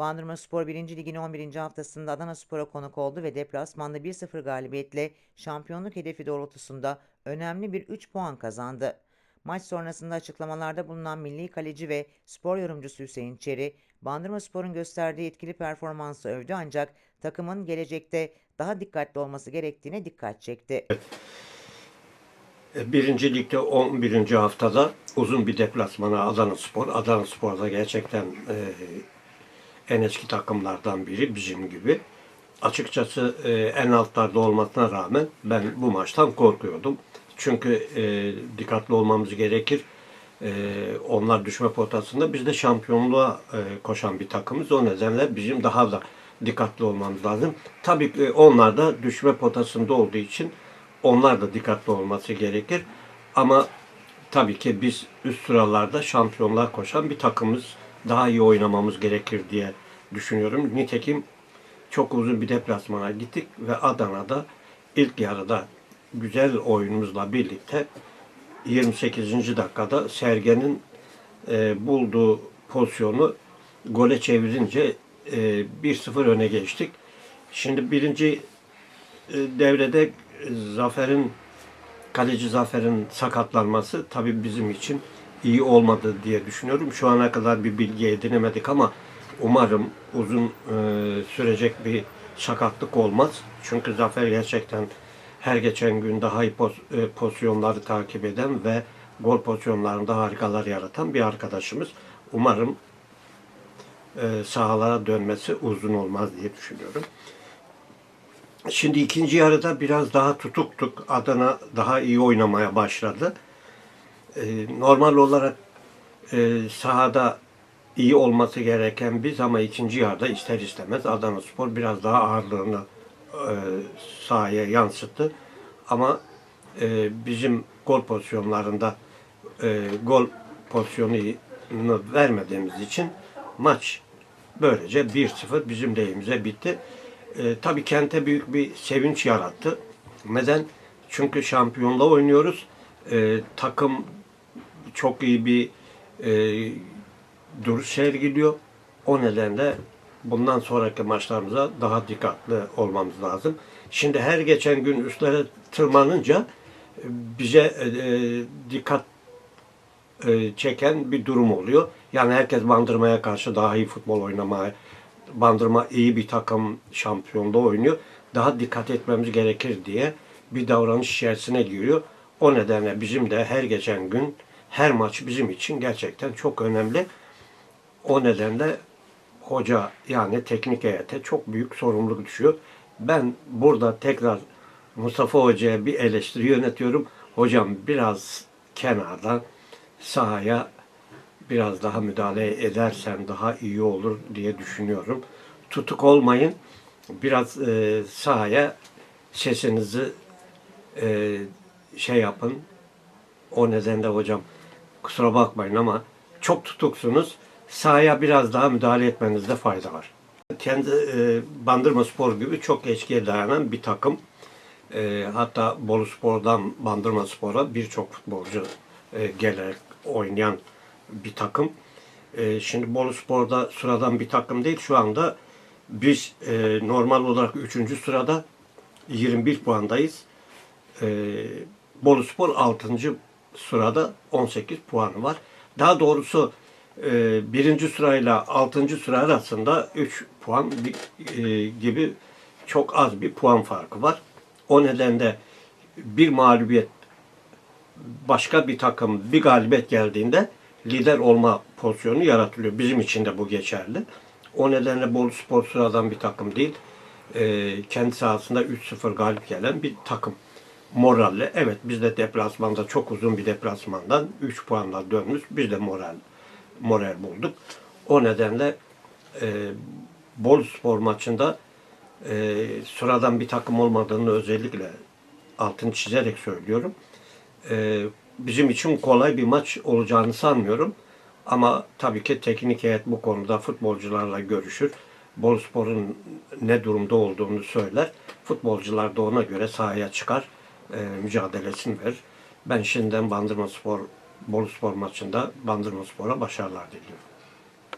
Bandırma Spor 1. Lig'in 11. haftasında Adana Spor'a konuk oldu ve deplasmanda 1-0 galibiyetle şampiyonluk hedefi doğrultusunda önemli bir 3 puan kazandı. Maç sonrasında açıklamalarda bulunan milli kaleci ve spor yorumcusu Hüseyin Çeri, Bandırma Spor'un gösterdiği etkili performansı övdü ancak takımın gelecekte daha dikkatli olması gerektiğine dikkat çekti. Birinci Lig'de 11. haftada uzun bir deplasmana Adana Spor. Adana Spor da gerçekten e, en eski takımlardan biri bizim gibi. Açıkçası e, en altlarda olmasına rağmen ben bu maçtan korkuyordum. Çünkü e, dikkatli olmamız gerekir. E, onlar düşme potasında biz de şampiyonluğa e, koşan bir takımız. O nedenle bizim daha da dikkatli olmamız lazım. Tabii ki onlar da düşme potasında olduğu için onlar da dikkatli olması gerekir. Ama tabii ki biz üst sıralarda şampiyonluğa koşan bir takımız. Daha iyi oynamamız gerekir diye düşünüyorum. Nitekim çok uzun bir deplasmana gittik ve Adana'da ilk yarıda güzel oyunumuzla birlikte 28. dakikada Sergen'in e, bulduğu pozisyonu gole çevirince e, 1-0 öne geçtik. Şimdi birinci e, devrede Zafer'in kaleci Zafer'in sakatlanması tabii bizim için iyi olmadı diye düşünüyorum. Şu ana kadar bir bilgi edinemedik ama umarım uzun e, sürecek bir sakatlık olmaz. Çünkü Zafer gerçekten her geçen gün daha iyi e, pozisyonları takip eden ve gol pozisyonlarında harikalar yaratan bir arkadaşımız. Umarım e, sahalara dönmesi uzun olmaz diye düşünüyorum. Şimdi ikinci yarıda biraz daha tutuktuk. Adana daha iyi oynamaya başladı. Ee, normal olarak e, sahada iyi olması gereken biz ama ikinci yarıda ister istemez Adana Spor biraz daha ağırlığını e, sahaya yansıttı. Ama e, bizim gol pozisyonlarında e, gol pozisyonunu vermediğimiz için maç böylece 1-0 bizim lehimize bitti. E, tabii kente büyük bir sevinç yarattı. Neden? Çünkü şampiyonla oynuyoruz. E, takım çok iyi bir e, duruş sergiliyor. O nedenle bundan sonraki maçlarımıza daha dikkatli olmamız lazım. Şimdi her geçen gün üstlere tırmanınca e, bize e, e, dikkat e, çeken bir durum oluyor. Yani herkes Bandırma'ya karşı daha iyi futbol oynamaya, Bandırma iyi bir takım şampiyonda oynuyor. Daha dikkat etmemiz gerekir diye bir davranış içerisine giriyor. O nedenle bizim de her geçen gün her maç bizim için gerçekten çok önemli. O nedenle hoca yani teknik heyete çok büyük sorumluluk düşüyor. Ben burada tekrar Mustafa Hoca'ya bir eleştiri yönetiyorum. Hocam biraz kenardan sahaya biraz daha müdahale edersen daha iyi olur diye düşünüyorum. Tutuk olmayın. Biraz e, sahaya sesinizi e, şey yapın. O nedenle hocam kusura bakmayın ama çok tutuksunuz. Sahaya biraz daha müdahale etmenizde fayda var. Kendi e, Bandırma Spor gibi çok eskiye dayanan bir takım. E, hatta Bolu Spor'dan Bandırma Spor'a birçok futbolcu e, gelerek oynayan bir takım. E, şimdi Bolu Spor'da sıradan bir takım değil. Şu anda biz e, normal olarak 3. sırada 21 puandayız. E, Bolu Spor 6. sırada 18 puanı var. Daha doğrusu e, birinci sırayla 6. sıra arasında 3 puan e, gibi çok az bir puan farkı var. O nedenle bir mağlubiyet başka bir takım bir galibiyet geldiğinde lider olma pozisyonu yaratılıyor. Bizim için de bu geçerli. O nedenle Bolu Spor sıradan bir takım değil. Ee, kendi sahasında 3-0 galip gelen bir takım. Moralle. Evet biz de deplasmanda çok uzun bir deplasmandan 3 puanla dönmüş. Biz de moral moral bulduk. O nedenle e, Bolu Spor maçında e, sıradan bir takım olmadığını özellikle altını çizerek söylüyorum. Ee, bizim için kolay bir maç olacağını sanmıyorum. Ama tabii ki teknik heyet bu konuda futbolcularla görüşür. Boluspor'un ne durumda olduğunu söyler. Futbolcular da ona göre sahaya çıkar, e, mücadelesini verir. Ben şimdiden Bandırma Spor, Boluspor maçında Bandırma Spor'a başarılar diliyorum.